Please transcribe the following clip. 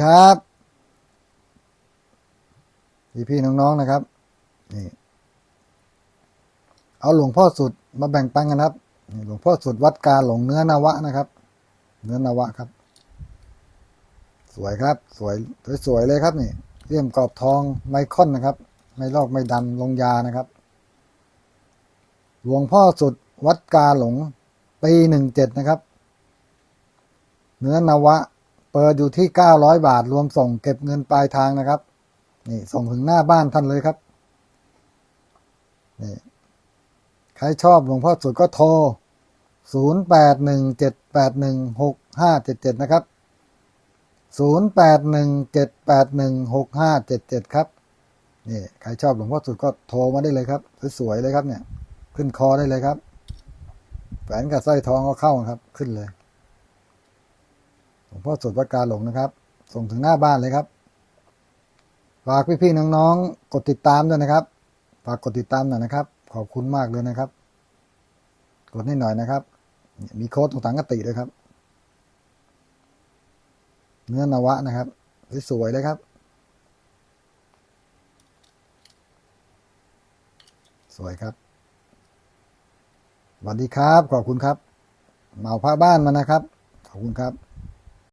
ครับ พี่พี่น้องๆนะครับ นี่ เอาหลวงพ่อสุดมาแบ่งปันกันครับหลวงพ่อสุดวัดกาหลงเนื้อนาวะนะครับ เนื้อนาวะครับ สวยครับ สวยสวยเลยครับนี่เลี่ยมกรอบทองไมคอนนะครับ ไม่ลอกไม่ดันลงยานะครับ หลวงพ่อสุดวัดกาหลงปีหนึ่งเจ็ดนะครับ เนื้อนาวะ เปิดอยู่ที่เก้าร้อยบาท รวมส่งเก็บเงินปลายทางนะครับ นี่ส่งถึงหน้าบ้านท่านเลยครับ นี่ใครชอบหลวงพ่อสุดก็โทร 0 8 1 7 8 1 6 5 7 7 นะครับ 0 8 1 7 8 1 6 5 7 7 ครับ นี่ใครชอบหลวงพ่อสุดก็โทรมาได้เลยครับ สวยๆเลยครับเนี่ย ขึ้นคอได้เลยครับ แหวนกับสร้อยทองก็เข้าครับ ขึ้นเลย ลวงพ่อสดวัดกาหลงนะครับ ส่งถึงหน้าบ้านเลยครับ ฝากพี่ๆน้องๆกดติดตามด้วยนะครับ ฝากกดติดตามหน่อยนะครับ ขอบคุณมากเลยนะครับ กดให้หน่อยนะครับ มีโค้ดตรงสังกติด้วยครับ เนื้อนวะนะครับสวยๆเลยครับ สวยครับสวัสดีครับ ขอบคุณครับเหมาผ้าบ้านมานะครับ ขอบคุณครับ